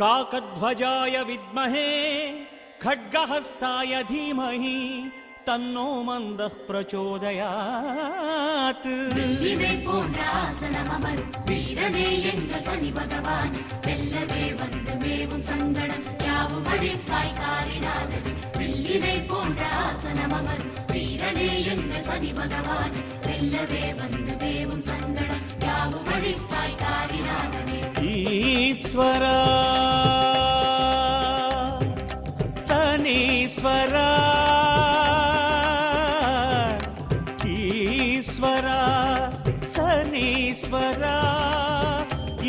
काकध्वजाय विद्महे खड्गहस्ताय धीमहि तन्नो मन्दः प्रचोदयात् இதை போன்ற ஆசனம் அமரும் வீரனே எங்கள் சனி பகவான் வெல்லவே வந்து மேவும் சங்கடம் யாவும் அழிப்பாய் காரினாதனே வில்லினை போன்ற ஆசனம் அமரும் வீரனே எங்கள் சனி பகவான் வெல்லவே வந்து மேவும் சங்கடம் யாவும் அழிப்பாய் காரினாதனே ईश्वरा सनीश्वरा ஈஸ்வரா ఈశ్వరా ಈಶ್ವರಾ ಸನೀಶ್ವರ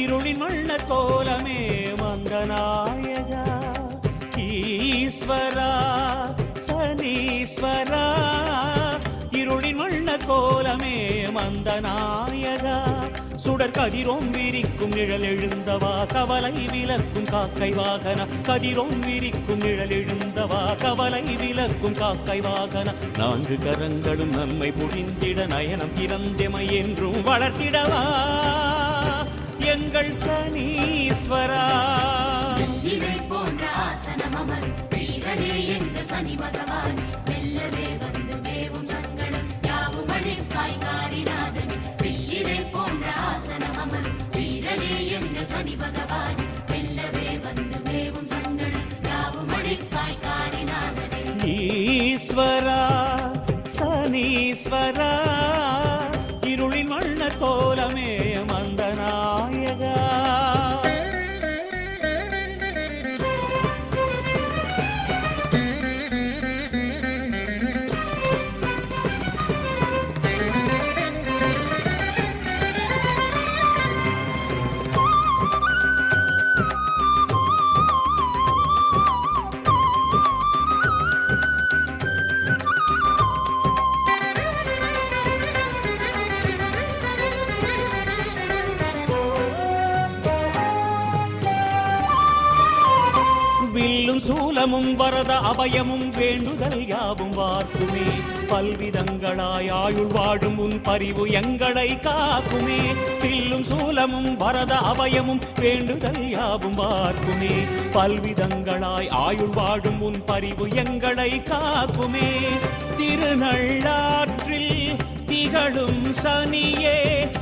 ಇರುಳಿನೊಳ್ಳ ಕೋಲಮೇ ವಂದನಾಯಗ ಈಶ್ವರ ಸನೀಶ್ವರ ಇರುಳಿನೊಳ್ಳ ಕೋಲಮೇ ವಂದನಾಯಗ சுடர் கதிரோம் விரிக்கும் நிழல் எழுந்தவா? கவலை விலக்கும் காக்கை வாகன. கதிரோம் விரிக்கும் நிழல் எழுந்தவா? கவலை விலக்கும் காக்கை வாகன. நான்கு கரங்களும் நம்மை புரிந்திட நயனம் திறந்தெமை என்றும் வளர்த்திடவா? எங்கள் சனீஸ்வரா. போன்ற ஆசனம் அமரும். வீரனே எங்கள் சனி பகவான். காரினாதனே ஈஸ்வரா சனீஸ்வரா இருளின் வண்ண வில்லும் சூலமும் வரத அபயமும் வேண்டுதல் யாவும் வார்க்குமே. பல்விதங்களாய் ஆயுள் வாடும் உன் பரிவு எங்களை காக்குமே. வில்லும் சூலமும் வரத அபயமும் வேண்டுதல் யாவும் வார்க்குமே. பல்விதங்களாய் ஆயுள் வாடும் உன் பரிவு எங்களை காக்குமே. திருநள்ளாற்றில் திகழும் சனியே